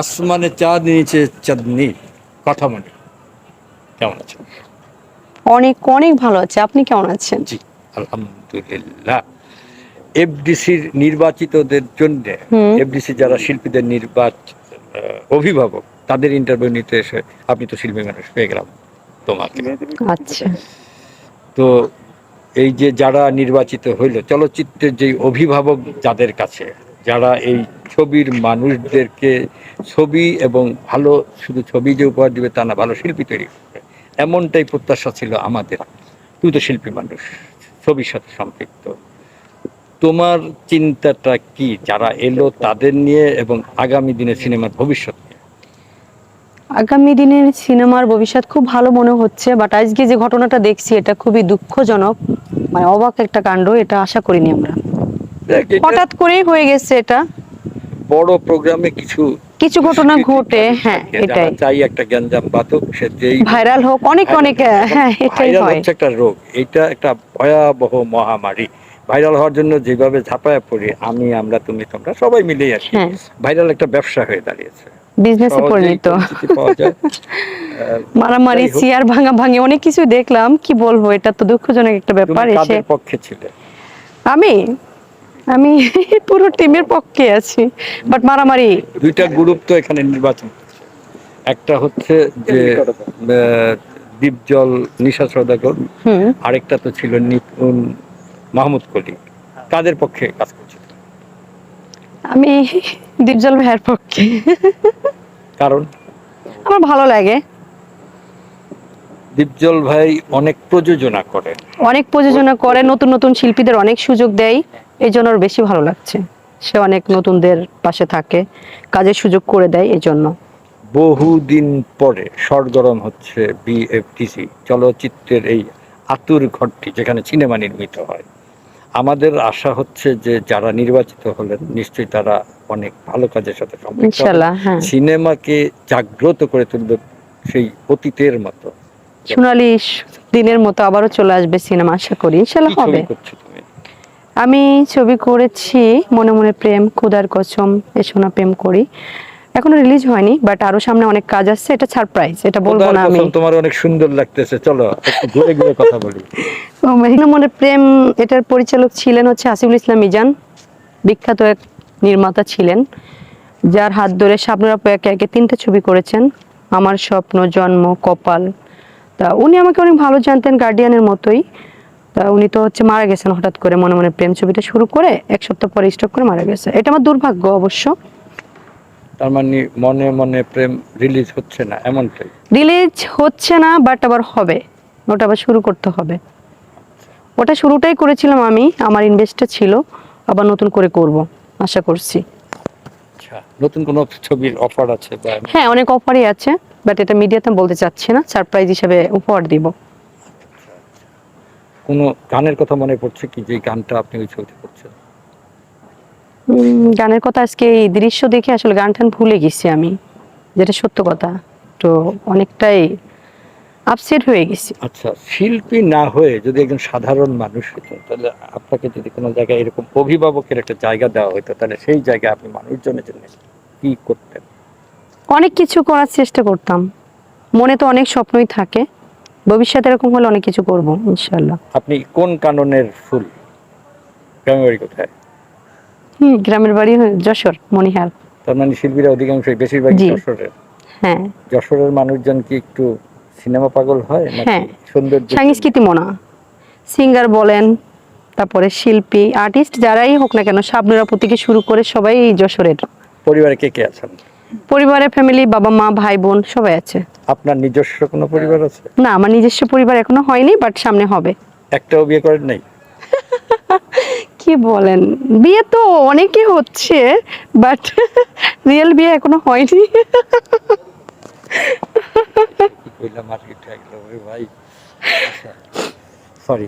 আসমানে চাঁদ নিচে চাঁদনি। কথা মনে। কেমন আছেন অনেক অনেক ভালো আছে। আপনি কেমন আছেন? জি আলহামদুলিল্লাহ। এফডিসির নির্বাচিতদের জন্য এফডিসি যারা শিল্পীদের নির্বাচ অভিভাবক তাদের ইন্টারভিউ নিতে এসে আপনি তো শিল্পী মানুষ পেয়ে গেলাম তোমাকে। আচ্ছা। তো এই যে যারা নির্বাচিত হইল চলচ্চিত্রের যে অভিভাবক যাদের কাছে যারা এই ছবির মানুষদেরকে ছবি এবং ভালো, শুধু ছবি যে উপহার দিবে তা না, ভালো শিল্পী তৈরি করবে। এমনটাই প্রত্যাশা ছিল আমাদের। তুই তো শিল্পী মানুষ, ছবির সাথে সম্পৃক্ত। তোমার চিন্তাটা কি? যারা এলো তাদের নিয়ে এবং আগামী দিনে সিনেমার ভবিষ্যৎ আগামী দিনের সিনেমার ভবিষ্যৎ খুব ভালো মনে হচ্ছে বাট আজকে যে ঘটনাটা দেখছি, এটা খুবই দুঃখজনক মানে অবাক একটা কাণ্ড, এটা আশা করিনি আমরা। হঠাৎ করেই হয়ে গেছে এটা। বড় প্রোগ্রামে কিছু কিছু ঘটনা ঘটে হ্যাঁ এটাই। চাই একটা গ্যাঞ্জাম বাতক সে যেই ভাইরাল হোক অনেক অনেক হ্যাঁ এটাই ভাইরাল হয়। হচ্ছে একটা রোগ এটা একটা ভয়াবহ মহামারী। ভাইরাল হওয়ার জন্য যেভাবে ঝাঁপায় পড়ি আমি আমরা তুমি তোমরা সবাই মিলেই আছি। হ্যাঁ। ভাইরাল একটা ব্যবসা হয়ে দাঁড়িয়েছে। বিজনেসে পরিণত। মারামারি চেয়ার ভাঙা ভাঙি অনেক কিছু দেখলাম কি বলব এটা তো দুঃখজনক একটা ব্যাপার এসে। পক্ষে ছিলে? আমি? আমি পুরো টিমের পক্ষে আছি বাট মারামারি। দুইটা গ্রুপ তো এখানে নির্বাচন। একটা হচ্ছে যে দীপজল নিশা সদাগর আরেকটা তো ছিল নিপুণ মাহমুদ কলি। কাদের পক্ষে কাজ করছে? আমি দীপজল ভাইয়ের পক্ষে। কারণ? আমার ভালো লাগে। দীপজল ভাই অনেক প্রযোজনা করে। অনেক প্রযোজনা করে নতুন নতুন শিল্পীদের অনেক সুযোগ দেয় এই জন্য ওর বেশি ভালো লাগছে। সে অনেক নতুনদের পাশে থাকে কাজের সুযোগ করে দেয় এই জন্য বহুদিন পরে সরগরম হচ্ছে বিএফটিসি চলচ্চিত্রের এই আতুর ঘরটি যেখানে সিনেমা নির্মিত হয়। আমাদের আশা হচ্ছে যে যারা নির্বাচিত হলেন নিশ্চয়ই তারা অনেক ভালো কাজের সাথে সম্পৃক্ত। হ্যাঁ। সিনেমাকে জাগ্রত করে তুলবে সেই অতীতের মতো। সোনালি দিনের মতো আবারও চলে আসবে সিনেমা আশা করি। ইনশাল্লাহ হবে। আমি ছবি করেছি মনে মনে প্রেম খুদার কসম এ সোনা প্রেম করি। এখনও রিলিজ হয়নি বাট আরও সামনে অনেক কাজ আসছে এটা সারপ্রাইজ এটা বলব না আমি। তোমার অনেক সুন্দর লাগতেছে চলো ঘুরে ঘুরে কথা বলি। মনে প্রেম এটার পরিচালক ছিলেন হচ্ছে আসিফুল ইসলাম মিজান বিখ্যাত এক নির্মাতা ছিলেন যার হাত ধরে শাবনুর আপু একে একে তিনটে ছবি করেছেন আমার স্বপ্ন জন্ম কপাল তা উনি আমাকে অনেক ভালো জানতেন গার্ডিয়ানের মতোই। তা উনি তো হচ্ছে মারা গেছেন হঠাৎ করে মনে মনে প্রেম ছবিটা শুরু করে এক সপ্তাহ পরে স্টক করে মারা গেছে। এটা আমার দুর্ভাগ্য অবশ্য। তার মানে মনে মনে প্রেম রিলিজ হচ্ছে না এমনটাই? রিলিজ হচ্ছে না বাট আবার হবে। ওটা আবার শুরু করতে হবে। ওটা শুরুটাই করেছিলাম আমি আমার ইনভেস্টটা ছিল। আবার নতুন করে করব আশা করছি। আচ্ছা নতুন কোনো ছবির অফার আছে বা হ্যাঁ অনেক অফারই আছে বাট এটা মিডিয়াতে বলতে চাচ্ছি না সারপ্রাইজ হিসেবে উপহার দিব। কোনো গানের কথা মনে পড়ছে কি যে গানটা আপনি ওই ছবিতে করছেন? গানের কথা আজকে এই দৃশ্য দেখে আসলে গান টান ভুলে গেছি আমি যেটা সত্য কথা। তো অনেকটাই আপসেট হয়ে গেছি। আচ্ছা শিল্পী না হয়ে যদি একজন সাধারণ মানুষ হতো তাহলে আপনাকে যদি কোনো জায়গায় এরকম অভিভাবকের একটা জায়গা দেওয়া হতো তাহলে সেই জায়গায় আপনি মানুষজনের জন্য কি করতেন? অনেক কিছু করার চেষ্টা করতাম। মনে তো অনেক স্বপ্নই থাকে। ভবিষ্যতে এরকম হলে অনেক কিছু করব ইনশাল্লাহ আপনি কোন কাননের ফুল? গ্রামের বাড়ি কোথায়? হুম গ্রামের বাড়ি যশোর মনিহার তার মানে শিল্পীরা অধিকাংশই বেশিরভাগ যশোরের। হ্যাঁ। যশোরের মানুষজন কি একটু সিনেমা পাগল হয় হ্যাঁ। সৌন্দর্য? সাংস্কৃতি মনা। সিঙ্গার বলেন তারপরে শিল্পী আর্টিস্ট যারাই হোক না কেন শাবনুরাপু থেকে শুরু করে সবাই এই যশোরের। পরিবারে কে কে আছেন? পরিবারে ফ্যামিলি বাবা মা ভাই বোন সবাই আছে। আপনার নিজস্ব কোনো পরিবার আছে? না আমার নিজস্ব পরিবার এখনও হয়নি বাট সামনে হবে। একটাও বিয়ে করেন নাই? কি বলেন? বিয়ে তো অনেকে হচ্ছে বাট রিয়েল বিয়ে এখনও হয়নি। কি মার্কেট থাকল ভাই সরি